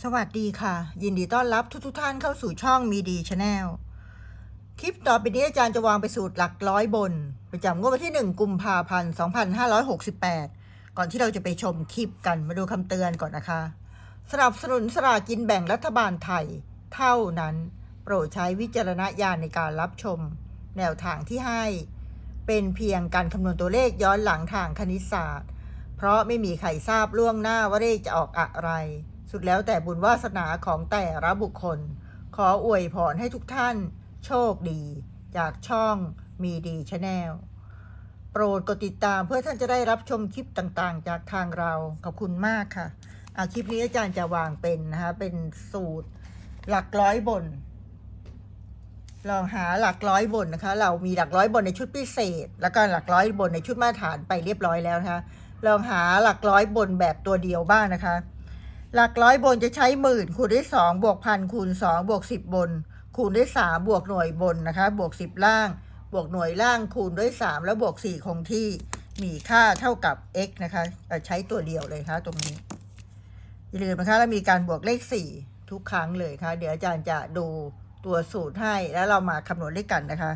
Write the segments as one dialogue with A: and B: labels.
A: สวัสดีค่ะ ยินดีต้อนรับทุกทท่านเข้าสู่ช่องมีดีชาแนลคลิปต่อไปนี้อาจารย์จะวางไปสูตรหลักร้อยบน ประจำงวดวันที่ 1 กุมภาพันธ์2568 ก่อนที่เราจะไปชมคลิปกันมาดูคำเตือนก่อนนะคะ สนับสนุนสลากกินแบ่งรัฐบาลไทย เท่านั้น โปรดใช้วิจารณญาณในการรับชม แนวทางที่ให้ เป็นเพียงการคำนวณตัวเลขย้อนหลังทางคณิตศาสตร์ เพราะไม่มีใครทราบล่วงหน้าว่าเลขจะออกอะไร สุดแล้วแต่บุญวาสนาของแต่ละบุคคล ขออวยพรให้ทุกท่าน โชคดี จากช่องมีดีชาแนลโปรดกดติดตามเพื่อท่านจะได้รับชมคลิปต่างๆ จากทางเราขอบคุณมากค่ะเอาคลิปนี้อาจารย์จะวางเป็นนะคะเป็นสูตรหลักร้อยบน ลองหาหลักร้อยบนนะคะ เรามีหลักร้อยบนในชุดพิเศษ แล้วก็หลักร้อยบนในชุดมาตรฐานไปเรียบร้อยแล้วนะคะลองหาหลักร้อยบนแบบตัวเดียวบ้างนะคะ หลักร้อยบนจะใช้หมื่นคูณด้วยสองบวกพันคูณสองบวกสิบบน คูณด้วยสามบวกหน่วยบนนะคะ บวกสิบล่าง บวกหน่วยล่างคูณด้วยสามแล้วบวกสี่คงที่มีค่าเท่ากับ x นะคะใช้ตัวเดียวเลยค่ะตรงนี้ อย่าลืมนะคะแล้วมีการบวกเลขสี่ทุกครั้งเลยค่ะ เดี๋ยวอาจารย์จะดูตัวสูตรให้แล้วเรามาคำนวณด้วยกันนะคะ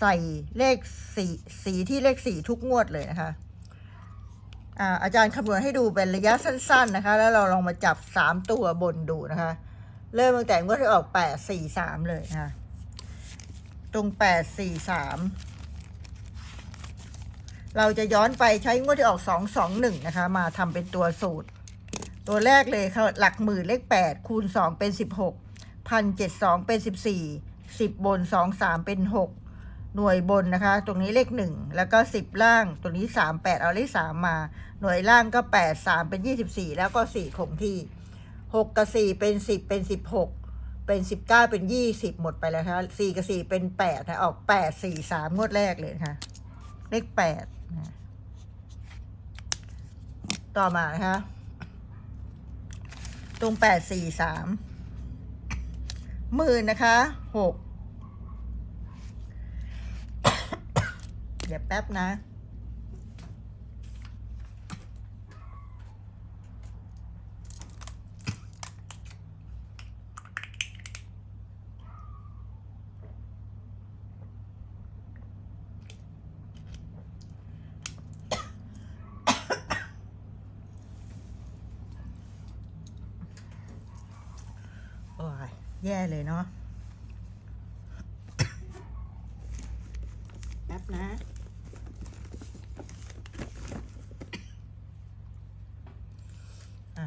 A: ใส่เลขสีสีที่เลขสี่ทุกงวดเลยนะคะ อาจารย์คำนวณให้ดูเป็นระยะสั้น ๆนะคะ แล้วเราลองมาจับสามตัวบนดูนะคะ เริ่มตั้งแต่งวดที่ออกแปดสี่สามเลยนะคะ ตรงแปดสี่สามเราจะย้อนไปใช้งวดที่ออกสองสองหนึ่งนะคะ มาทำเป็นตัวสูตร ตัวแรกเลยค่ะหลักหมื่นเลขแปดคูณสองเป็นสิบหกพันเจ็ดสองเป็นสิบสี่สิบบนสองสามเป็นหก หน่วยบนนะคะ ตรงนี้เลขหนึ่งแล้วก็สิบล่าง ตรงนี้สามแปดเอาเลขสามมา หน่วยล่างก็แปดสามเป็นยี่สิบสี่แล้วก็สี่คงที่หกกับสี่เป็นสิบเป็นสิบหกเป็นสิบเก้าเป็นยี่สิบหมดไปแล้วคะสี่กับสี่เป็น 8 นะ ออกแปดสี่สามงวดแรกเลยนะคะเลขแปดต่อมานะคะ ตรงแปดสี่3หมื่นนะคะหก เดี๋ยวแป๊บนะ โอ้ยแย่เลยเนาะ แป๊บนะ อะ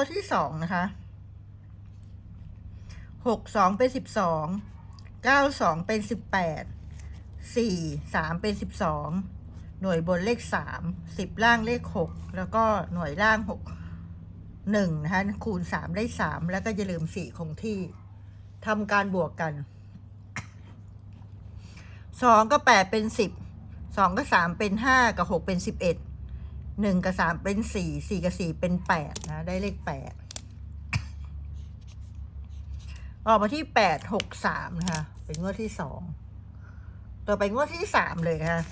A: งวที่สองนะคะหกสองเป็นสิบสองเก้าสองเป็นสิบแปดสี่สามเป็นสิบสองหน่วยบนเลขสามสิบล่างเลขหกแล้วก็หน่วยล่างหกหนึ่งนะคะคูณสามได้สามแล้วก็อย่าลืมสี่คงที่ทำการบวกกันสองก็แปดเป็นสิบสองก็สามเป็นห้ากับหกเป็นสิบเอ็ด หนึ่งกับสามเป็นสี่สี่กับสี่เป็นแปดนะ ได้เลขแปดออกมาที่แปดหกสามนะคะ เป็นงวดที่สองต่อไปงวดที่สามเลยนะคะ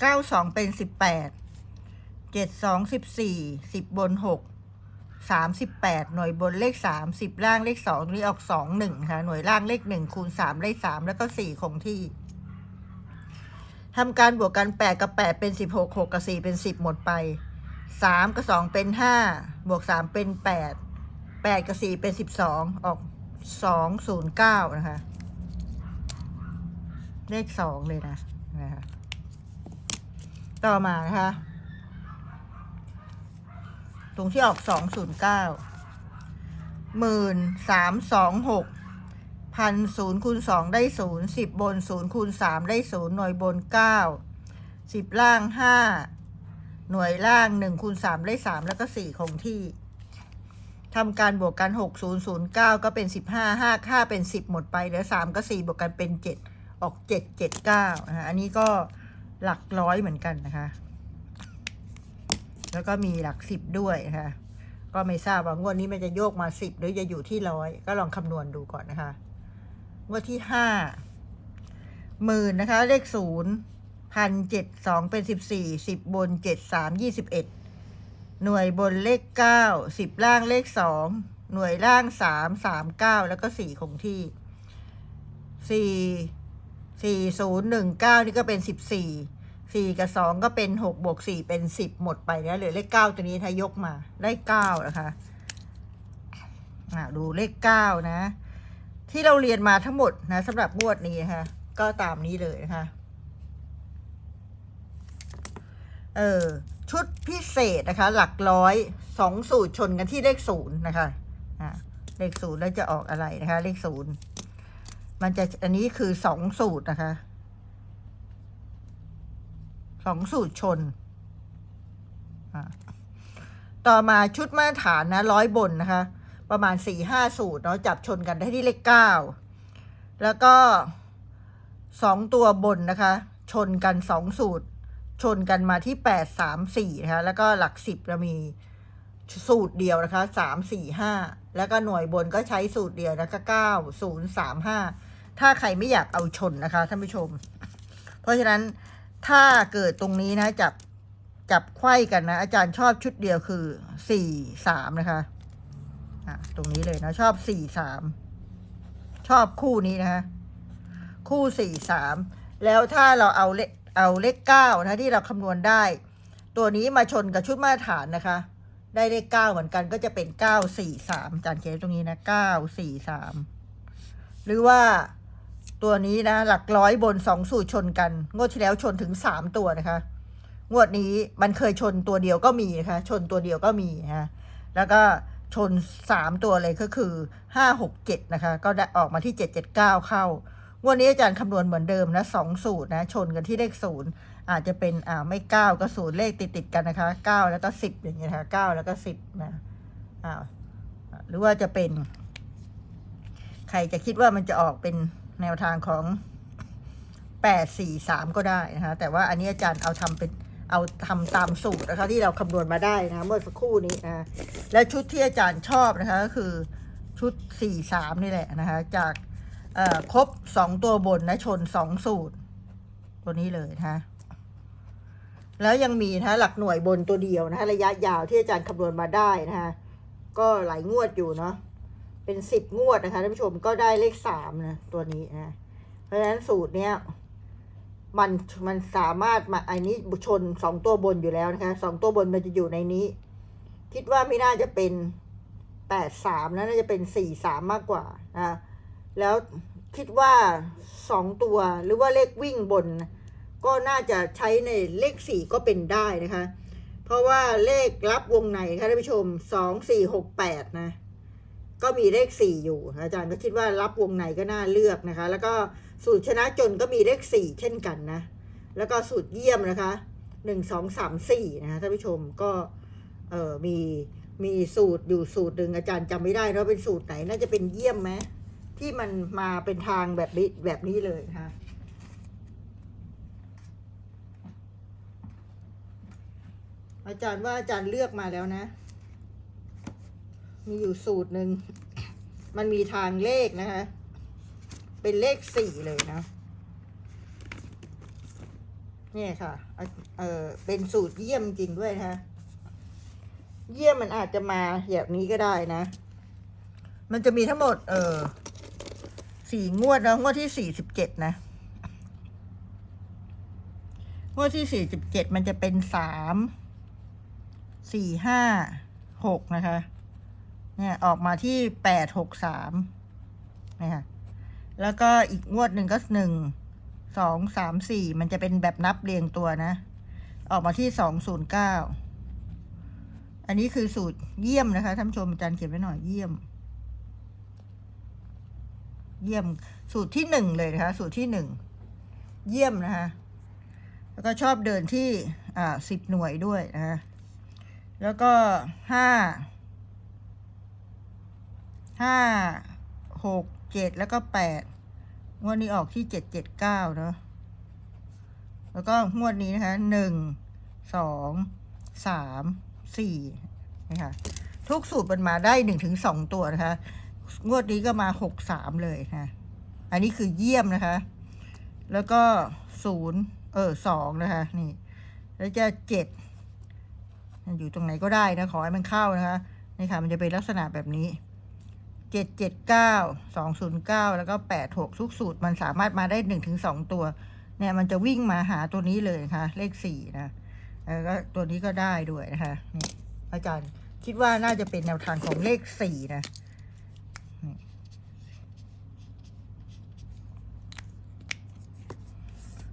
A: เก้าสองเป็นสิบแปดเจ็ดสองสิบสี่สิบบนหกสามสิบแปดหน่วยบนเลขสามสิบล่างเลขสองนี่ออกสองหนึ่งค่ะ หน่วยล่างเลขหนึ่งคูณสามได้สามแล้วก็สี่คงที่ ทำการบวกกันแปดกับแปดเป็นสิบหกหกกับสี่เป็นสิบหมดไปสามกับสองเป็นห้าบวกสามเป็นแปดแปดกับสี่เป็นสิบสองออกสองศูนย์เก้านะคะ เลขสองเลยนะนะคะต่อมานะคะตรงที่ออกสองศูนย์เก้าหมื่นสามสองหก พันศูนย์คูณสองได้ศูนย์สิบบนศูนย์คูณสามได้ศูนย์หน่วยบนเก้าสิบล่างห้าหน่วยล่างหนึ่งคูณสามได้สามแล้วก็สี่คงที่ทำการบวกกันหกศูนย์ศูนย์เก้าก็เป็นสิบห้าห้าค่าเป็นสิบหมดไปเหลือสามก็สี่บวกกันเป็นเจ็ดออกเจ็ดเจ็ดเก้านะะอันนี้ก็หลักร้อยเหมือนกันนะคะ แล้วก็มีหลักสิบด้วยนะคะก็ไม่ทราบว่างวดนี้มันจะโยกมาสิบหรือจะอยู่ที่ร้อยก็ลองคำนวณดูก่อนนะคะ งวดที่ห้าหมื่นนะคะ เลขศูนย์พันเจ็ดสองเป็นสิบสี่สิบบนเจ็ดสามยี่สิบเอ็ดหน่วยบนเลขเก้าสิบล่างเลขสองหน่วยล่างสามสามเก้าแล้วก็สี่คงที่สี่สี่ศูนย์หนึ่งเก้านี่ก็เป็นสิบสี่สี่กับสองก็เป็นหกบวกสี่เป็นสิบหมดไปแล้วเหลือเลขเก้าตัวนี้ถ้ายกมาได้เก้านะคะอ่าดูเลขเก้านะ ที่เราเรียนมาทั้งหมดนะสำหรับงวดนี้นะคะก็ตามนี้เลยนะคะเออชุดพิเศษนะคะ หลักร้อยสองสูตรชนกันที่เลขศูนย์นะคะอ่าเลขศูนย์แล้วจะออกอะไรนะคะ เลขศูนย์มันจะอันนี้คือสองสูตรนะคะสองสูตรชนอ่าต่อมาชุดมาตรฐานนะร้อยบนนะคะ ประมาณสี่ห้าสูตรเนาะจับชนกันได้ที่เลขเก้าแล้วก็สองตัวบนนะคะ ชนกันสองสูตร ชนกันมาที่แปดสามสี่นะคะแล้วก็หลักสิบเรามีสูตรเดียวนะคะสามสี่ห้าแล้วก็หน่วยบนก็ใช้สูตรเดียวนะคะเก้าศูนย์สามห้าถ้าใครไม่อยากเอาชนนะคะท่านผู้ชม เพราะฉะนั้นถ้าเกิดตรงนี้นะจับจับไขว้กันนะ อาจารย์ชอบชุดเดียวคือสี่สามนะคะ อะตรงนี้เลยนะ ชอบสี่สามชอบคู่นี้นะคะคู่สี่สามแล้วถ้าเราเอาเลขเอาเลขเก้านะที่เราคำนวณได้ ตัวนี้มาชนกับชุดมาตรฐานนะคะ ได้เลขเก้าเหมือนกันก็จะเป็นเก้าสี่สามจานเขียนตรงนี้นะเก้าสี่สามหรือว่าตัวนี้นะ หลักร้อยบนสองสูตรชนกัน งวดที่แล้วชนถึงสามตัวนะคะ งวดนี้มันเคยชนตัวเดียวก็มีนะคะ ชนตัวเดียวก็มีนะแล้วก็ ชนสามตัวเลยก็คือห้าหกเจ็ดนะคะ ก็ได้ออกมาที่เจ็ดเจ็ดเก้าเข้าวดนี้อาจารย์คำนวณเหมือนเดิมนะสองสูตรนะ ชนกันที่เลขศูนย์อาจจะเป็นอ่าไม่เก้าก็ศูนย์เลขติดติดกันนะคะเก้าแล้วก็สิบอย่างเงี้ยนะคะเก้าแล้วก็สิบนะอ่าหรือว่าจะเป็น ใครจะคิดว่ามันจะออกเป็นแนวทางของแปดสี่สามก็ได้นะคะแต่ว่าอันนี้อาจารย์เอาทำเป็น เอาทำตามสูตรนะคะที่เราคำนวณมาได้นะเมื่อสักครู่นี้นะและชุดที่อาจารย์ชอบนะคะก็คือชุดสี่สามนี่แหละนะคะจากครบสองตัวบนนะชนสองสูตร ตัวนี้เลยนะคะแล้วยังมีนะหลักหน่วยบนตัวเดียวนะคะระยะยาวที่อาจารย์คำนวณมาได้นะคะก็หลายงวดอยู่เนาะเป็นสิบงวดนะคะท่านผู้ชมก็ได้เลขสามนะตัวนี้นะเพราะฉะนั้นสูตรเนี้ย มันมันสามารถมาอันนี้ชนสองตัวบนอยู่แล้วนะคะสองตัวบนมันจะอยู่ในนี้ คิดว่าไม่น่าจะเป็นแปดสามนะน่าจะเป็นสี่สามมากกว่านะแล้วคิดว่าสองตัวหรือว่าเลขวิ่งบน ก็น่าจะใช้ในเลขสี่ก็เป็นได้นะคะ เพราะว่าเลขรับวงในค่ะท่านผู้ชมสองสี่หกแปดนะก็มีเลขสี่อยู่อาจารย์ก็คิดว่ารับวงในก็น่าเลือกนะคะ แล้วก็ สูตรชนะจนก็มีเลขสี่เช่นกันนะ แล้วก็สูตรเยี่ยมนะคะหนึ่งสองสามสี่นะคะท่านผู้ชมก็เออมีมีสูตรอยู่สูตรหนึ่งอาจารย์จำไม่ได้นะว่าเป็นสูตรไหนน่าจะเป็นเยี่ยมไหมที่มันมาเป็นทางแบบนี้แบบนี้เลยค่ะอาจารย์ว่าอาจารย์เลือกมาแล้วนะ มีอยู่สูตรหนึ่ง มันมีทางเลขนะคะ เป็นเลขสี่เลยนะเนี่ยค่ะ เออเป็นสูตรเยี่ยมจริงด้วยนะเยี่ยมมันอาจจะมาแบบนี้ก็ได้นะ มันจะมีทั้งหมด เออสี่งวดนะงวดที่สี่สิบเจ็ดนะ งวดที่สี่สิบเจ็ดมันจะเป็นสามสี่ห้าหกนะคะ เนี่ยออกมาที่แปดหกสามนะคะ แล้วก็อีกงวดหนึ่งก็หนึ่งสองสามสี่มันจะเป็นแบบนับเรียงตัวนะ ออกมาที่สองศูนย์เก้าอันนี้คือสูตรเยี่ยมนะคะท่านผู้ชมอาจารย์เขียนไว้หน่อยเยี่ยม เยี่ยมสูตรที่หนึ่งเลยนะคะ สูตรที่หนึ่งเยี่ยมนะคะ แล้วก็ชอบเดินที่อ่าสิบหน่วยด้วยนะคะแล้วก็ห้าห้าหก เจ็ดแล้วก็แปดงวดนี้ออกที่เจ็ดเจ็ดเก้าเนาะแล้วก็งวดนี้นะคะหนึ่งสองสามสี่นะคะทุกสูตรมันมาได้หนึ่งถึงสองตัวนะคะ งวดนี้ก็มาหกสามเลยนะอันนี้คือเยี่ยมนะคะ แล้วก็ศูนย์เออสองนะคะ นี่ แล้วจะเจ็ดอยู่ตรงไหนก็ได้นะ ขอให้มันเข้านะคะนี่ค่ะมันจะเป็นลักษณะแบบนี้ เจ็ดเจ็ดเก้าสองศูนย์เก้าแล้วก็แปดหกทุกสูตรมันสามารถมาได้หนึ่งถึงสองตัว เนี่ยมันจะวิ่งมาหาตัวนี้เลยนะคะเลขสี่นะแล้วก็ตัวนี้ก็ได้ด้วยนะคะนี่อาจารย์คิดว่าน่าจะเป็นแนวทางของเลขสี่นะนี่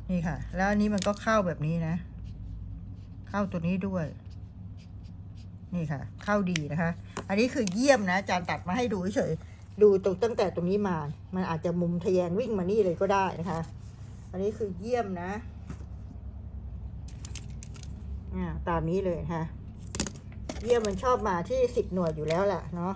A: นี่ค่ะ แล้วอันนี้มันก็เข้าแบบนี้นะ เข้าตัวนี้ด้วย นี่ค่ะ เข้าดีนะคะ อันนี้คือเยี่ยมนะอาจารย์ตัดมาให้ดูเฉยๆดูตรงตั้งแต่ตรงนี้มา มันอาจจะมุมทะแยงวิ่งมานี่เลยก็ได้นะคะ อันนี้คือเยี่ยมนะอ่าตามนี้เลยนะคะเยี่ยมมันชอบมาที่สิบหน่วยอยู่แล้วแหละเนาะ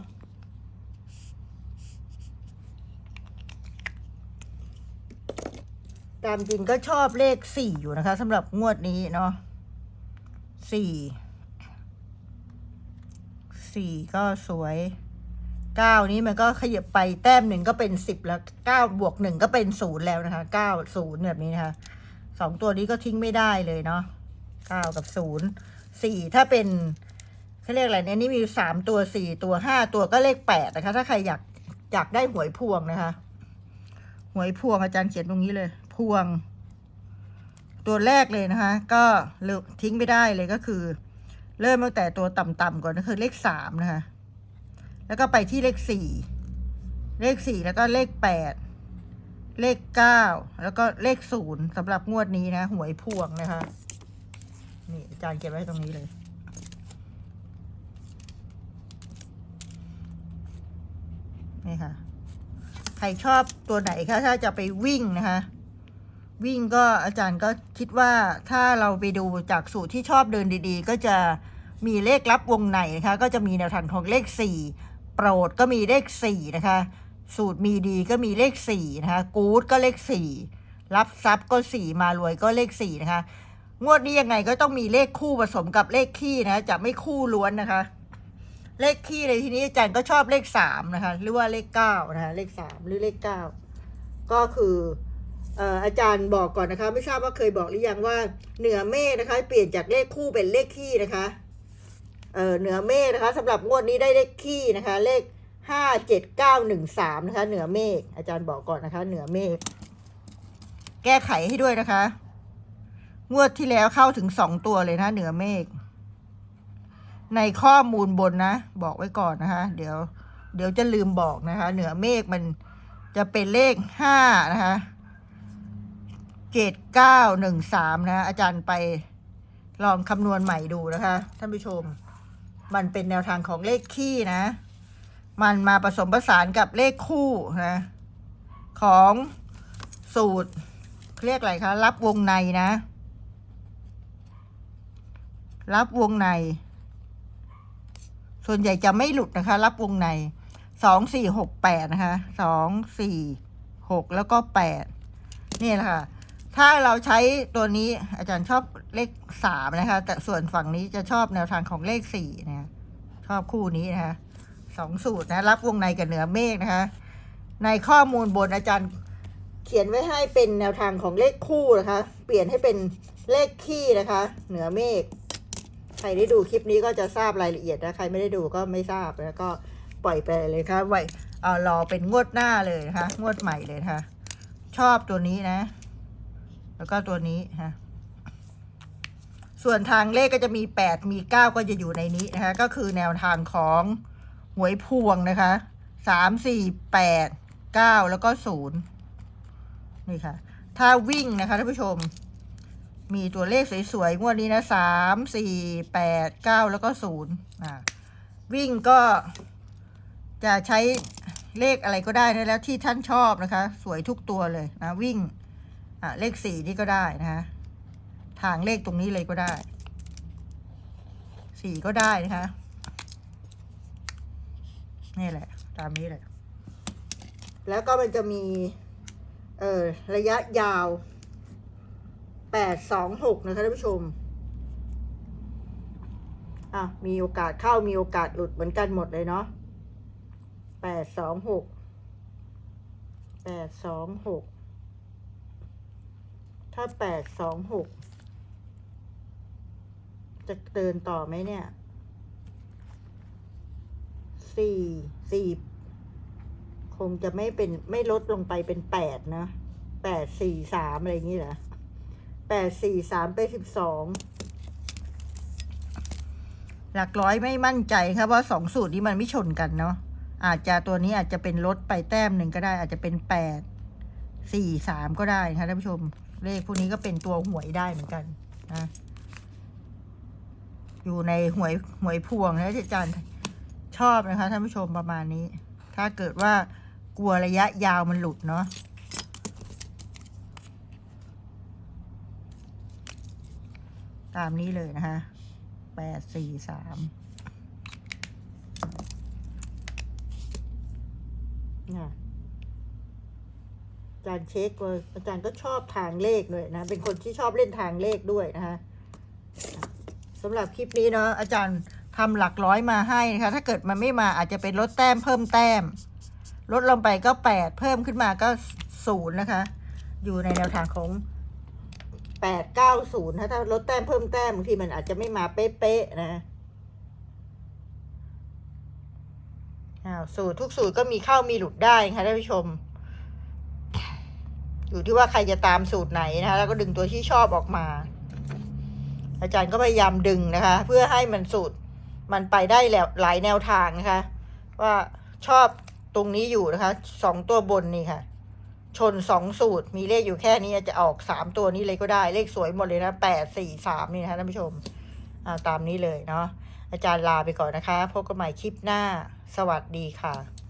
A: ตามจริงก็ชอบเลขสี่อยู่นะคะสำหรับงวดนี้เนาะสี่ สี่ก็สวยเก้านี้มันก็ขยับไปแต้มหนึ่งก็เป็นสิบแล้วเก้าบวกหนึ่งก็เป็นศูนย์แล้วนะคะเก้าศูนย์แบบนี้นะคะสองตัวนี้ก็ทิ้งไม่ได้เลยเนาะเก้ากับศูนย์สี่ถ้าเป็นเขาเรียกอะไรเนี่ยนี่มีสามตัวสี่ตัวห้าตัวก็เลขแปดนะคะ ถ้าใครอยากอยากได้หวยพวงนะคะหวยพวงอาจารย์เขียนตรงนี้เลย พวง ตัวแรกเลยนะคะ ก็ทิ้งไม่ได้เลยก็คือ เริ่มตั้งแต่ตัวต่ำๆก่อนก็คือเลขสามนะคะ แล้วก็ไปที่เลขสี่ เลขสี่แล้วก็เลขแปด เลขเก้าแล้วก็เลขศูนย์สำหรับงวดนี้นะ หวยพวงนะคะ นี่อาจารย์เก็บไว้ตรงนี้เลยนี่ค่ะ ใครชอบตัวไหนคะถ้าจะไปวิ่งนะคะ วิ่งก็อาจารย์ก็คิดว่าถ้าเราไปดูจากสูตรที่ชอบเดินดีๆ ก็จะมีเลขลับวงในนะคะก็จะมีแนวทางของเลขสี่โปรดก็มีเลขสี่นะคะ สูตรมีดีก็มีเลขสี่นะคะ กู๊ดก็เลขสี่รับทรัพย์ก็สี่มารวยก็เลขสี่นะคะ งวดนี้ยังไงก็ต้องมีเลขคู่ผสมกับเลขขี้นะะจะไม่คู่ล้วนนะคะ เลขขี้ในที่นี้อาจารย์ก็ชอบเลขสามนะคะ หรือว่าเลขเก้านะคะเลขสามหรือเลขเก้าก็คือ อาจารย์บอกก่อนนะคะ ไม่ทราบว่าเคยบอกหรือยังว่าเหนือเมฆนะคะ เปลี่ยนจากเลขคู่เป็นเลขขี้นะคะเเหนือเมฆนะคะสำหรับงวดนี้ได้เลขขี้นะคะ เลขห้าเจ็ดเก้าหนึ่งสามนะคะ เหนือเมฆอาจารย์บอกก่อนนะคะ เหนือเมฆแก้ไขให้ด้วยนะคะ งวดที่แล้วเข้าถึงสองตัวเลยนะเหนือเมฆในข้อมูลบนนะ บอกไว้ก่อนนะคะ เดี๋ยว เดี๋ยวจะลืมบอกนะคะ เหนือเมฆมันจะเป็นเลขห้านะคะ เจ็ดเก้าหนึ่งสามนะ อาจารย์ไปลองคำนวณใหม่ดูนะคะ ท่านผู้ชม มันเป็นแนวทางของเลขขี้นะ มันมาผสมผสานกับเลขคู่นะ ของสูตรเรียกอะไรคะ รับวงในนะ รับวงใน ส่วนใหญ่จะไม่หลุดนะคะ รับวงในสองสี่หกแปดนะคะสองสี่หกแล้วก็แปดนี่แหละค่ะ ถ้าเราใช้ตัวนี้อาจารย์ชอบเลขสามนะคะ แต่ส่วนฝั่งนี้จะชอบแนวทางของเลขสี่นะชอบคู่นี้นะคะสองสูตรนะ รับวงในกับเหนือเมฆนะคะ ในข้อมูลบนอาจารย์เขียนไว้ให้เป็นแนวทางของเลขคู่นะคะ เปลี่ยนให้เป็นเลขขี้นะคะ เหนือเมฆใครได้ดูคลิปนี้ก็จะทราบรายละเอียดนะ ใครไม่ได้ดูก็ไม่ทราบแล้วก็ปล่อยไปเลยค่ะไว้เอารอเป็นงวดหน้าเลยนะคะงวดใหม่เลยนะคะชอบตัวนี้นะ แล้วก็ตัวนี้ฮะส่วนทางเลขก็จะมีแปดมีเก้าก็จะอยู่ในนี้นะคะ ก็คือแนวทางของหวยพวงนะคะสามสี่แปดเก้าแล้วก็ศูนย์นี่ค่ะ ถ้าวิ่งนะคะท่านผู้ชม มีตัวเลขสวยๆงวดนี้นะสามสี่แปดเก้าแล้วก็ศูนย์อ่าวิ่งก็จะใช้เลขอะไรก็ได้นะแล้วที่ท่านชอบนะคะ สวยทุกตัวเลยนะวิ่ง อ่าเลขสี่นี่ก็ได้นะคะทางเลขตรงนี้เลยก็ได้ สี่ก็ได้นะคะ นี่แหละ ตามนี้แหละ แล้วก็มันจะมี เอ่อ ระยะยาวแปดสองหกนะคะท่านผู้ชม อะ มีโอกาสเข้ามีโอกาสหลุดเหมือนกันหมดเลยเนาะแปดสองหกแปดสองหก ถ้าแปดสองหกจะเดินต่อไหมเนี่ยสี่สี่คงจะไม่เป็นไม่ลดลงไปเป็นแปดนะแปดสี่สามอะไรอย่างนี้เหรอแปดสี่สามไปสิบสองหลักร้อยไม่มั่นใจครับว่าสองสูตรนี้มันไม่ชนกันเนาะอาจจะตัวนี้อาจจะเป็นลดไปแต้มหนึ่งก็ได้ อาจจะเป็นแปดสี่สามก็ได้นะคะท่านผู้ชม เลขพวกนี้ก็เป็นตัวหวยได้เหมือนกันนะอยู่ในหวยหวยพวงนะที่อาจารย์ชอบนะคะท่านผู้ชมประมาณนี้ ถ้าเกิดว่ากลัวระยะยาวมันหลุดเนาะตามนี้เลยนะคะแปดสี่สามเนี่ย จารย์เช็คเลยอาจารย์ก็ชอบทางเลขด้วยนะ เป็นคนที่ชอบเล่นทางเลขด้วยนะคะสำหรับคลิปนี้เนาะอาจารย์ทำหลักร้อยมาให้นะคะ ถ้าเกิดมันไม่มาอาจจะเป็นลดแต้มเพิ่มแต้ม ลดลงไปก็แปดเพิ่มขึ้นมาก็ศูนย์นะคะ อยู่ในแนวทางของแปดเก้าศูนย์ถ้าลดแต้มเพิ่มแต้มบางทีมันอาจจะไม่มาเป๊ะๆนะอ้าวสูตรทุกสูตรก็มีเข้ามีหลุดได้นะคะท่านผู้ชม อยู่ที่ว่าใครจะตามสูตรไหนนะคะแล้วก็ดึงตัวที่ชอบออกมา อาจารย์ก็พยายามดึงนะคะ เพื่อให้มันสูตรมันไปได้แล้วหลายแนวทางนะคะ ว่าชอบตรงนี้อยู่นะคะสองตัวบนนี่ค่ะ ชนสองสูตรมีเลขอยู่แค่นี้จะออกสามตัวนี้เลยก็ได้เลขสวยหมดเลยนะแปดสี่สามนี่นะคะท่านผู้ชมอ่าตามนี้เลยเนาะอาจารย์ลาไปก่อนนะคะ พบกันใหม่คลิปหน้า สวัสดีค่ะ